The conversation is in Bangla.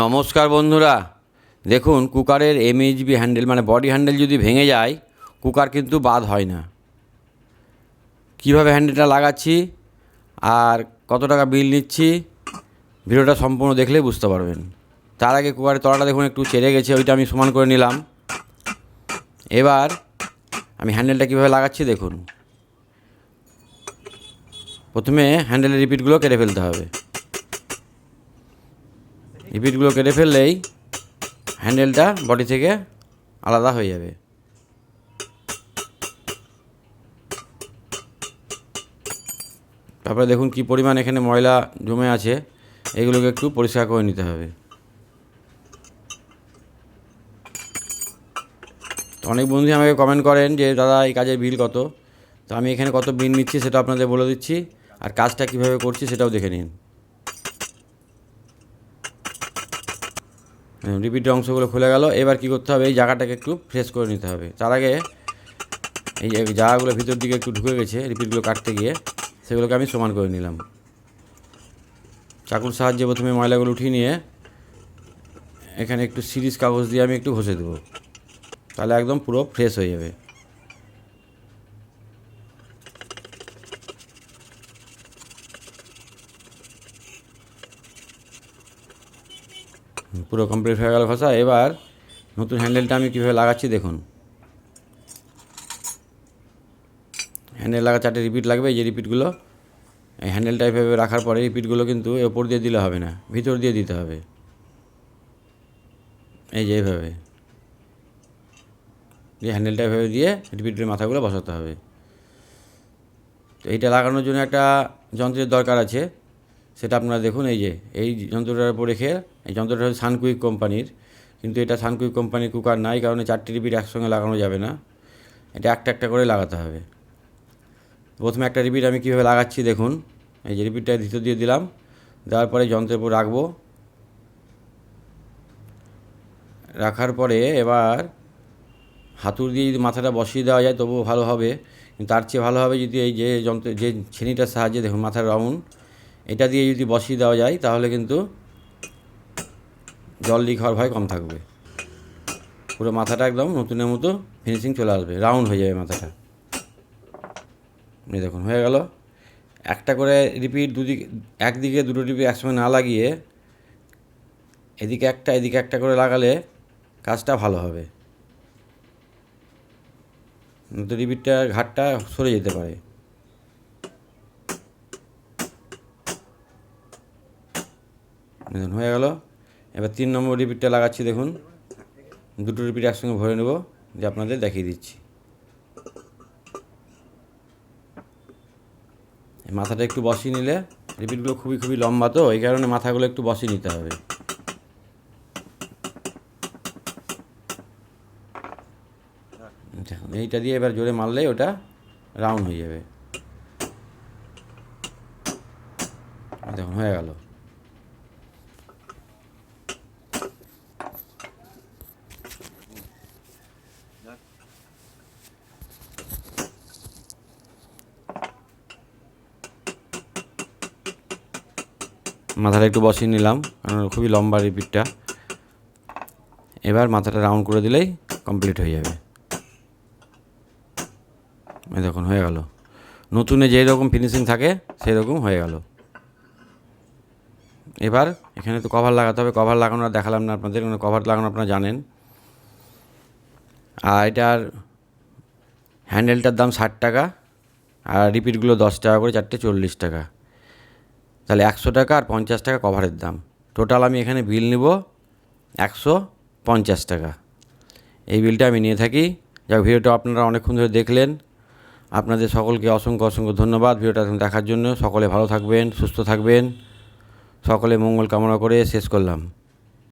নমস্কার বন্ধুরা। দেখুন, কুকারের এমএইচবি হ্যান্ডেল মানে বডি হ্যান্ডেল যদি ভেঙে যায়, কুকার কিন্তু বাদ হয় না। কীভাবে হ্যান্ডেলটা লাগাচ্ছি আর কত টাকা বিল নিচ্ছি, ভিডিওটা সম্পূর্ণ দেখলে বুঝতে পারবেন। তার আগে কুকারের তলাটা দেখুন, একটু ছেড়ে গেছে, ওইটা আমি সমান করে নিলাম। এবার আমি হ্যান্ডেলটা কীভাবে লাগাচ্ছি দেখুন। প্রথমে হ্যান্ডেলের রিপিটগুলো কেটে ফেলতে হবে। রিপিটগুলো কেটে ফেললেই হ্যান্ডেলটা বডি থেকে আলাদা হয়ে যাবে। তারপরে দেখুন কি পরিমাণ এখানে ময়লা জমে আছে, এগুলোকে একটু পরিষ্কার করে নিতে হবে। অনেক বন্ধু আমাকে কমেন্ট করেন যে, দাদা, এই কাজের বিল কত? তো আমি এখানে কত বিল নিচ্ছি সেটা আপনাদের বলে দিচ্ছি, আর কাজটা কীভাবে করছি সেটাও দেখে নিন। রিপিটের অংশগুলো খুলে গেল। এবার কি করতে হবে? এই জায়গাটাকে একটু ফ্রেশ করে নিতে হবে। তার আগে এই জায়গাগুলো ভিতর দিকে একটু ঢুকে গেছে রিপিটগুলো কাটতে গিয়ে সেগুলোকে আমি সমান করে নিলাম। চাকুর সাহায্যে প্রথমে ময়লাগুলো উঠিয়ে নিয়ে এখানে একটু সিরিজ কাগজ দিয়ে আমি একটু ঘষে দেবো। তাহলে একদম পুরো ফ্রেশ হয়ে যাবে। পুরো কমপ্লিট হয়ে গেল ঘষা এবার নতুন হ্যান্ডেলটা আমি কীভাবে লাগাচ্ছি দেখুন। হ্যান্ডেল লাগা চারটে রিপিট লাগবে, এই যে রিপিটগুলো এই হ্যান্ডেলটা এভাবে রাখার পরে রিপিটগুলো কিন্তু ওপর দিয়ে দিলে হবে না, ভিতর দিয়ে দিতে হবে। এই যে এইভাবে। যে হ্যান্ডেলটা এভাবে দিয়ে রিপিটের মাথাগুলো বসাতে হবে। তো এইটা লাগানোর জন্য একটা যন্ত্রের দরকার আছে। সেটা আপনারা দেখুন, এই যে, এই যন্ত্রটার উপর রেখে, এই যন্ত্রটা হচ্ছে সানকুইক কোম্পানির। কিন্তু এটা সানকুইক কোম্পানির কুকার নাই, কারণে চারটি রিপিট একসঙ্গে লাগানো যাবে না। এটা একটা একটা করে লাগাতে হবে। প্রথমে একটা রিপিট আমি কীভাবে লাগাচ্ছি দেখুন। এই যে রিপিটটা ভিতর দিয়ে দিলাম। দেওয়ার পরে যন্ত্রের উপর রাখব। রাখার পরে এবার হাতুর দিয়ে যদি মাথাটা বসিয়ে দেওয়া যায়, তবুও ভালো হবে। তার চেয়ে ভালো হবে যদি এই যে যন্ত্র, যে ছেনিটার সাহায্যে দেখুন, মাথার রাউন্ড। এটা দিয়ে যদি বসিয়ে দেওয়া যায়, তাহলে কিন্তু জল লিক হওয়ার ভয় কম থাকবে। পুরো মাথাটা একদম নতুনের মতো ফিনিশিং চলে আসবে রাউন্ড হয়ে যাবে মাথাটা। দেখুন, হয়ে গেল। একটা করে রিপিট দুদিকে, একদিকে দুটো রিপিট একসঙ্গে না লাগিয়ে এদিকে একটা এদিকে একটা করে লাগালে কাজটা ভালো হবে। রিপিটটা ঘাটটা সরে যেতে পারে। দেখুন হয়ে গেল, এবার তিন নম্বর রিপিটটা লাগাচ্ছি দেখুন। দুটো রিপিট একসঙ্গে ভরে নেব, যে আপনাদের দেখিয়ে দিচ্ছি। মাথাটা একটু বসিয়ে নিলে রিপিটগুলো খুবই খুবই লম্বা তো, এই কারণে মাথাগুলো একটু বসিয়ে নিতে হবে। এইটা দিয়ে এবার জোরে মারলে ওটা রাউন্ড হয়ে যাবে। দেখুন, হয়ে গেল। মাথাটা একটু বসিয়ে নিলাম, কারণ খুবই লম্বা রিপিটটা। এবার মাথাটা রাউন্ড করে দিলেই কমপ্লিট হয়ে যাবে। দেখুন, হয়ে গেল। নতুনে যেই রকম ফিনিশিং থাকে, সেই রকম হয়ে গেল। এবার এখানে তো কভার লাগাতে হবে। কভার লাগানো দেখালাম না আপনাদের কভার লাগানো আপনারা জানেন। আর এটার হ্যান্ডেলটার দাম ষাট টাকা, আর রিপিটগুলো দশ টাকা করে, চারটে চল্লিশ টাকা। তাহলে একশো টাকা আর পঞ্চাশ টাকা কভারের দাম। টোটাল আমি এখানে বিল নিব একশো পঞ্চাশ টাকা। এই বিলটা আমি নিয়ে থাকি। যা ভিডিওটা আপনারা অনেকক্ষণ ধরে দেখলেন। আপনাদের সকলকে অসংখ্য অসংখ্য ধন্যবাদ। ভিডিওটা দেখার জন্য। সকলে ভালো থাকবেন, সুস্থ থাকবেন। সকলে মঙ্গল কামনা করে শেষ করলাম।